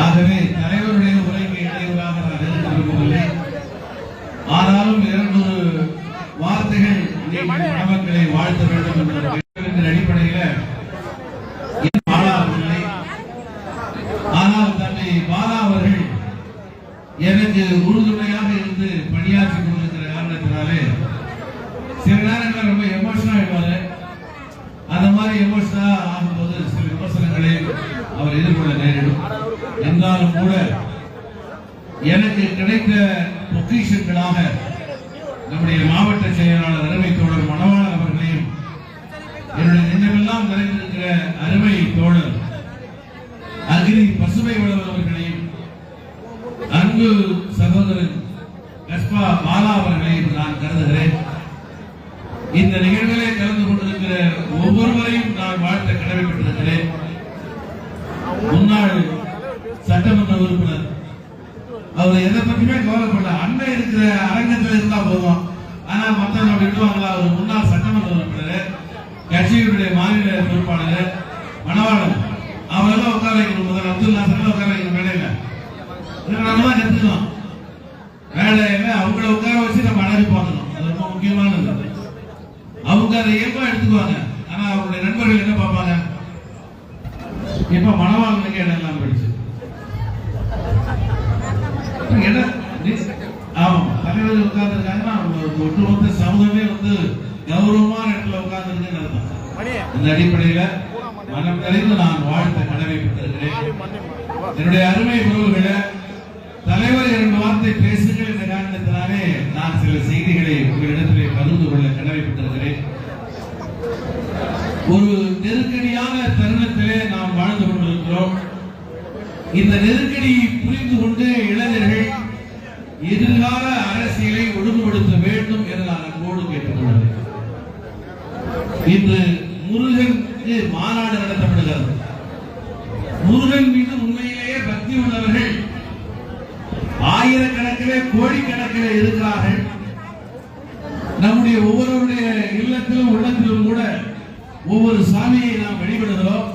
ஆகவே தலைவருடைய உரைக்கு இடையூறாக நான் எடுத்து விரும்பவில்லை ஆனாலும் இரண்டொரு வார்த்தைகள் மாணவர்களை வாழ்த்த வேண்டும் என்ற அடிப்படையில் ஆனால் தன்னை பாலா அவர்கள் எனக்கு உறுதுணையாக இருந்து பணியாற்றி கொண்டிருக்கிற காரணத்தினாலே சில நேரங்களில் ரொம்ப எமோஷனா ஆயிடுவாரு அந்த மாதிரி எமோஷனா ஆகும்போது சில விமர்சனங்களை அவர் எதிர்கொள்ள நேரிடும் என்றாலும் கூட எனக்கு கிடைத்த பொக்கிஷங்களாக நம்முடைய மாவட்ட செயலாளர் அருமை தோழர் மனவாளர் அவர்களையும் என்னுடைய நெஞ்சமெல்லாம் நிறைந்திருக்கிற அருமை தோழர் அக்னி பசுமை உழவர் அவர்களையும் அன்பு சகோதரன் கஸ்பா பாலா அவர்களையும் நான் கருதுகிறேன். இந்த நிகழ்விலே கலந்து கொண்டிருக்கிற ஒவ்வொருவரையும் நான் வாழ்த்த கடமைப்பட்டிருக்கிறேன். முன்னாள் சட்டமன்ற உறுப்பினர் அவர் எதை பற்றியுமே கவலைப்படல. அண்ணன் இருக்கிற அரங்கத்தில் இருந்தா போதும். ஆனா மத்தவங்க விடுவாங்களா அவர் முன்னாள் சட்டமன்ற உறுப்பினர் கட்சியினுடைய மாநில பொறுப்பாளர் மணவாளன். அவரெல்லாம் உட்கார வைக்கணும். முதல் அப்துல் நாசர் உட்கார வைக்கணும் மேடையில நம்ம கத்துக்கணும் மேடையில அவங்கள உட்கார வச்சு நம்ம அழகு பார்க்கணும். அது ரொம்ப முக்கியமானது. அவங்க அதை இயல்பா எடுத்துக்குவாங்க. ஆனா அவங்களுடைய நண்பர்கள் என்ன பார்ப்பாங்க? இப்ப மணவாளனுக்கு இடம் எல்லாம் நீ- ஆமா தலைவர் உட்கார்ந்துருக்காங்கன்னா ஒட்டுமொத்த சமூகமே வந்து கௌரவமான இடத்துல உட்கார்ந்துருக்குன்னு அர்த்தம். இந்த அடிப்படையில மனம் நிறைந்து நான் வாழ்த்த கடமைப்பட்டிருக்கிறேன் என்னுடைய அருமை உறவுகளை தலைவர் இரண்டு வார்த்தை பேசுங்கள் என்ற காரணத்தினாலே நான் சில செய்திகளை உங்களிடத்திலே பகிர்ந்து கொள்ள கடமைப்பட்டிருக்கிறேன் ஒரு நெருக்கடியான தருணத்திலே நாம் வாழ்ந்து கொண்டிருக்கிறோம். இந்த நெருக்கடியை புரிந்து கொண்டு இளைஞர்கள் எதிர்கால அரசியலை ஒழுங்குபடுத்த வேண்டும் என நான் அன்போடு கேட்டுக்கொள்கிறேன். இன்று முருகனுக்கு மாநாடு நடத்தப்படுகிறது. முருகன் மீது உண்மையிலேயே பக்தி உள்ளவர்கள் ஆயிரக்கணக்கிலே கோடிக்கணக்கிலே இருக்கிறார்கள். நம்முடைய ஒவ்வொருவருடைய இல்லத்திலும் உள்ளத்திலும் கூட ஒவ்வொரு சாமியை நாம் வழிபடுகிறோம்.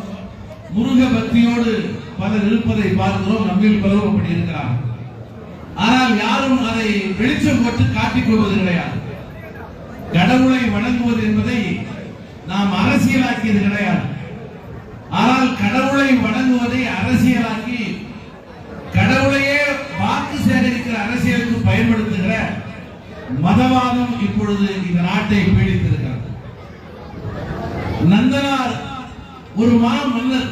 முருக பக்தியோடு பலர் இருப்பதை பார்க்கிறோம் நம்மில் பலரும் அப்படி இருக்கிறார். ஆனால் யாரும் அதை வெளிச்சம் போட்டு காட்டிக் கொள்வது கிடையாது. கடவுளை வணங்குவது என்பதை நாம் அரசியலாக்கியது கிடையாது. ஆனால் கடவுளை வணங்குவதை அரசியலாக்கி கடவுளையே வாக்கு சேகரிக்கிற அரசியலுக்கு பயன்படுத்துகிற மதவாதம் இப்பொழுது இந்த நாட்டை பீடித்திருக்கிறது. நந்தனார் ஒரு மாமன்னர்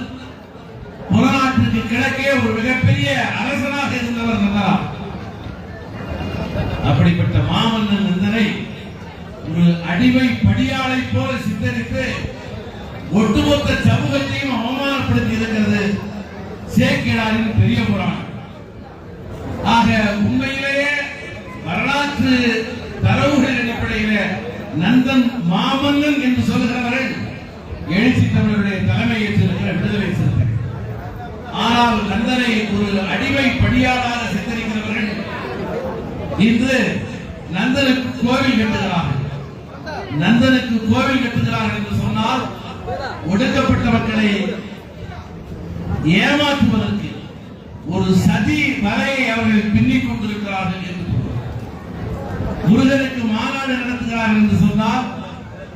அதற்கு கிழக்கே ஒரு மிகப்பெரிய அரசனாக இருந்தவர் நந்தனார் அப்படிப்பட்ட மாமன்னன் நந்தனை ஒரு அடிமை படியாளை போல சித்தரித்து ஒட்டுமொத்த சமூகத்தையும் அவமானப்படுத்தி இருக்கிறது சேக்கிழாரின் பெரிய புராணம். ஆக உண்மையிலேயே வரலாற்று தரவுகள் அடிப்படையில நந்தன் மாமன்னன் என்று சொல்லுகிறவர்கள் எழுச்சி தமிழருடைய தலைமையேற்று ஆனால் நந்தனை ஒரு அடிமை படியாளாக சித்தரிக்கிறவர்கள் இன்று நந்தனுக்கு கோவில் கட்டுகிறார்கள். நந்தனுக்கு கோவில் கட்டுகிறார்கள் என்று சொன்னால் ஒடுக்கப்பட்ட மக்களை ஏமாற்றுவதற்கு ஒரு சதி வலையை அவர்கள் பின்னிக் கொண்டிருக்கிறார்கள் என்று முருகனுக்கு மாநாடு நடத்துகிறார்கள் என்று சொன்னால்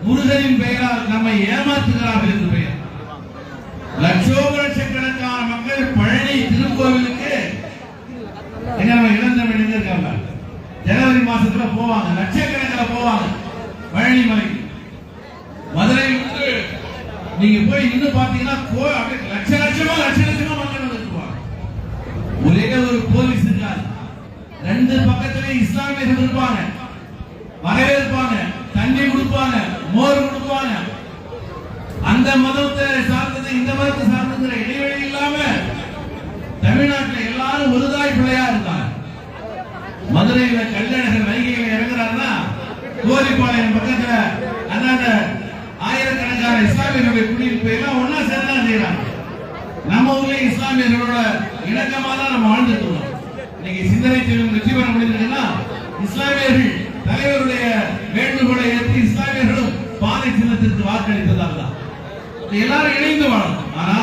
முருகனின் பெயரால் நம்மை ஏமாற்றுகிறார்கள் என்று பெயர். லட்சோப லட்சக்கணக்கான மக்கள் பழனி திருக்கோவிலுக்கு எங்க நம்ம இளந்தமிழ் இருக்காங்க ஜனவரி மாசத்துல போவாங்க லட்சக்கணக்கில் போவாங்க பழனி மலைக்கு. வந்து நீங்க போய் இன்னும் பாத்தீங்கன்னா லட்ச லட்சமா லட்ச லட்சமா மக்கள் வந்துருவாங்க ஒரே ஒரு போலீஸ் இருக்காது ரெண்டு பக்கத்திலே இஸ்லாமியர்கள் இருப்பாங்க. வரவேற்பாங்க தண்ணி கொடுப்பாங்க மோர் கொடுப்பாங்க. அந்த மதத்தை சார்ந்தது இந்த மதத்தை சார்ந்துங்கிற இடைவெளி இல்லாம தமிழ்நாட்டில் எல்லாரும் ஒருதாய் பிள்ளையா இருந்தார் மதுரையில கல்லழகர் வைகையில இறங்குறாருன்னா கோரிப்பாளையம் பக்கத்துல அந்தாண்ட ஆயிரக்கணக்கான இஸ்லாமியர்களுடைய குடியிருப்பு எல்லாம் ஒன்னா சேர்ந்தா செய்யறாங்க நம்ம ஊர்ல இஸ்லாமியர்களோட இணக்கமா தான் நம்ம வாழ்ந்துட்டு இருக்கோம். இன்னைக்கு சிந்தனை செல்வம் வெற்றி பெற முடியுதுன்னா இஸ்லாமியர்கள் தலைவருடைய வேண்டுகோளை ஏற்று இஸ்லாமியர்களும் பாதை சின்னத்திற்கு வாக்களித்ததால் தான் எல்லாரும் இணைந்து வாழணும் ஆனா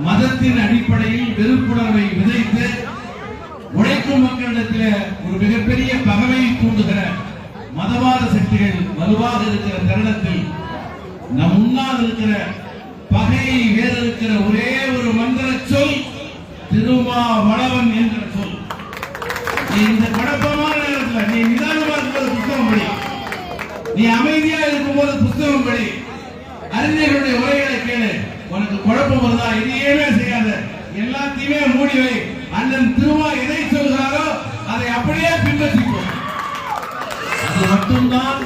மதத்தின் அடிப்படையில் வெறுப்புணர்வை விதைத்து மக்களிடத்தில் ஒரு மிகப்பெரிய பகவையை தூண்டுகிற மதவாத சக்திகள் வலுவாக இருக்கிற தருணத்தில் நம் முன்னால் இருக்கிற பகையை வேறிருக்கிற ஒரே ஒரு மந்திர சொல் திருமாவளவன் என்ற சொல். நீ இந்த குழப்பமான நேரத்தில் நீ நிதானமா இருக்கும்போது புத்தகம் படி. நீ அமைதியா இருக்கும்போது புத்தகம் படி. அறிஞர்களுடைய உரைகளை கேளு. உனக்கு குழப்பம் வருதா? இதையுமே செய்யாத. எல்லாத்தையுமே மூடி வை. அண்ணன் திருமா எதை சொல்கிறாரோ அதை அப்படியே பின்பற்றிக்கோ. அது மட்டும்தான்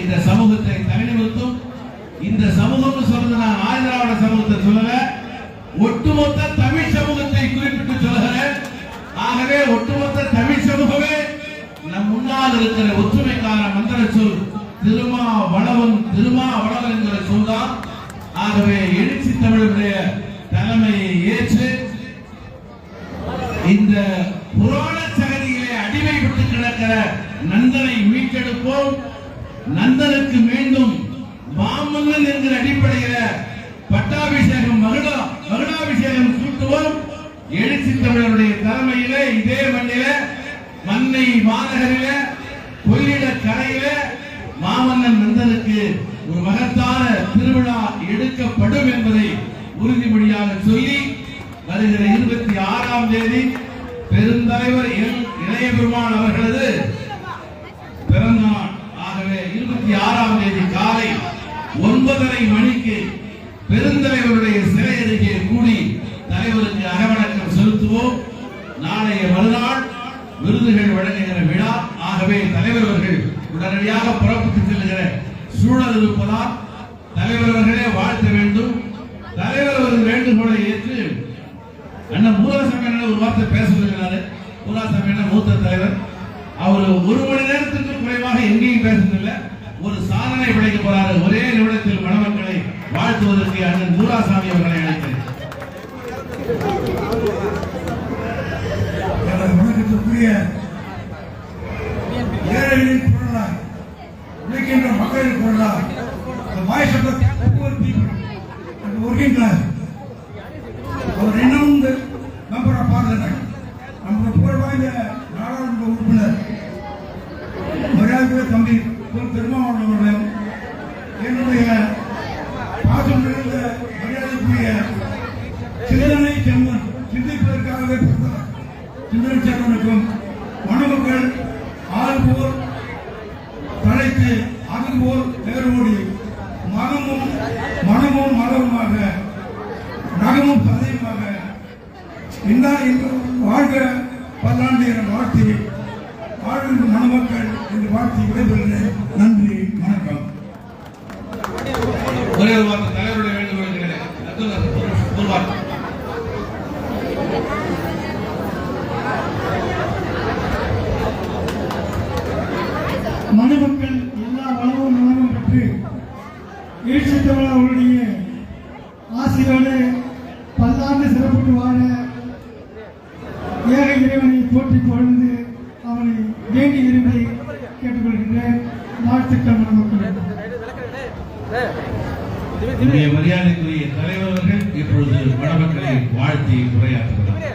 இந்த சமூகத்தை தலைநிறுத்தும் இந்த சமூகம் சொல்றது நான் ஆதிராவிட சமூகத்தை சொல்லல. ஒட்டுமொத்த தமிழ் சமூகத்தை குறிப்பிட்டு சொல்கிறேன் ஆகவே ஒட்டுமொத்த தமிழ் சமூகமே நம் முன்னால் இருக்கிற ஒற்றுமைக்கான மந்திர சொல் திருமா வளவன் திருமா வளவன் என்கிற சொல்தான் ஆகவே எழுச்சி தமிழருடைய தலைமையை ஏற்று இந்த புராண சகதியிலே அடிமைப்பட்டு கிடக்கிற நந்தனை மீட்டெடுப்போம். நந்தனுக்கு மீண்டும் மாமன்னன் என்கிற அடிப்படையில பட்டாபிஷேகம் மகுடா மகுடாபிஷேகம் சூட்டுவோம். எழுச்சி தமிழருடைய தலைமையில இதே மண்ணில மண்ணை மாநகரில கொள்ளிட மாமன்னன் நந்தனுக்கு ஒரு மகத்தான திருவிழா எடுக்கப்படும் என்பதை உறுதிமொழியாக சொல்லி வருகிற இருபத்தி ஆறாம் தேதி பெருந்தலைவர் இளைய பெருமான் அவர்களது பிறந்த நாள் ஆகவே இருபத்தி ஆறாம் தேதி காலை ஒன்பதரை மணிக்கு பெருந்தலைவருடைய சிலை அருகே கூடி தலைவருக்கு அகவணக்கம் செலுத்துவோம். நாளைய மறுநாள் விருதுகள் வழங்குகிற விழா. ஆகவே தலைவர் அவர்கள் உடனடியாக புறப்பட்டு செல்லுகிற சூழல் இருப்பதால் தலைவர் அவர்களே வாழ்த்த வேண்டும். தலைவர் அவர்கள் வேண்டுகோளை ஏற்று அண்ணன் மூலசாமி அண்ணன் ஒரு வார்த்தை பேச சொல்லுகிறாரு. மூலசாமி அண்ணன் மூத்த தலைவர். அவர் ஒரு மணி நேரத்துக்கு குறைவாக எங்கேயும் பேசுறதில்லை ஒரு சாதனை விளைக்க போறாரு. ஒரே நிமிடத்தில் மணமக்களை வாழ்த்துவதற்கு அண்ணன் மூலாசாமி அவர்களை அழைத்தேன். And our renowned member of parliament நம்முடைய நாடாளுமன்ற உறுப்பினர் மரியாதை தம்பி திரு என்னுடைய பாசம் நிறைந்த மரியாதைக்குரிய சிந்தனை செம்மன் சிந்திப்பதற்காகவே பிறந்தவர் சிந்தனை செம்மனுக்கும் மணமக்கள் ஆள் போல் தலைத்து வேரோடி மனமும் மலருமாக இந்தா இன்று வாழ்க பல்லாண்டு என வாழ்த்தி வாழ்கின்ற மணமக்கள் என்று வாழ்த்தி விடைபெறுகிறேன். நன்றி வணக்கம். ஒரே ஒரு வார்த்தை தலைவருடைய வாழ்த்துக்கள் மரியாதைக்குரிய தலைவர் அவர்கள் இப்பொழுது மணமக்களை வாழ்த்தி உரையாற்றுகிறார்.